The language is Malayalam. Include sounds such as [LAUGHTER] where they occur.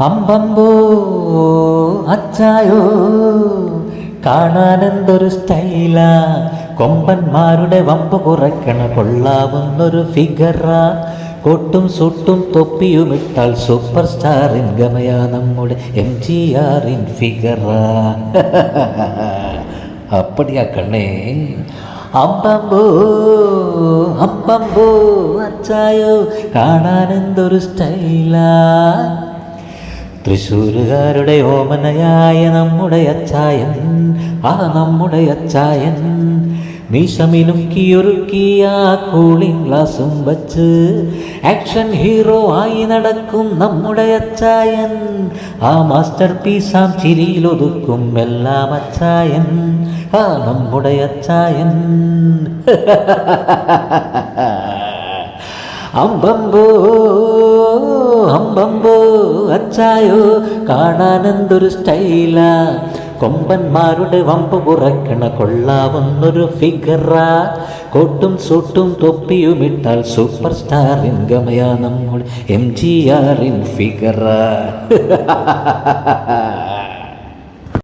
അമ്പമ്പോ അച്ചായോ കാണാനെന്തൊരു സ്റ്റൈലാ. കൊമ്പന്മാരുടെ വമ്പ് കുറയ്ക്കണ കൊള്ളാവുന്നൊരു ഫിഗറ കൊട്ടും സുട്ടും തൊപ്പിയുമിട്ടാൽ സൂപ്പർ സ്റ്റാറിൻ ഗമയ നമ്മുടെ എം ജി ആറിൻ ഫിഗറ അപ്പടിയാ കണ്ണേ. അമ്പമ്പോ അമ്പമ്പോ അച്ചായോ കാണാനെന്തൊരു സ്റ്റൈലാ. തൃശ്ശൂരുകാരുടെ ഓമനയായ നമ്മുടെ അച്ചായൻ ആ നമ്മുടെ അച്ചായൻ. മീശമിനുക്കിയൊരുക്കിയ കൂളിംഗ് ഗ്ലാസും വച്ച് ആക്ഷൻ ഹീറോ ആയി നടക്കും നമ്മുടെ അച്ചായൻ. ആ മാസ്റ്റർ പീസാം ചിരിയിലൊതുക്കും എല്ലാം അച്ചായൻ. ആ നമ്മുടെ അച്ചായൻ. [LAUGHS] അമ്പമ്പോ അമ്പമ്പോ അച്ചായോ കാണാനെന്തൊരു സ്റ്റൈല. കൊമ്പന്മാരുടെ വമ്പ് കുറയ്ക്കണ കൊള്ളാവുന്നൊരു ഫിഗറ കോട്ടും സൂട്ടും തൊപ്പിയുമിട്ടാൽ സൂപ്പർ സ്റ്റാറിൻ ഗമയാ നമ്മൾ എം ജി ആറിൻ ഫിഗറാ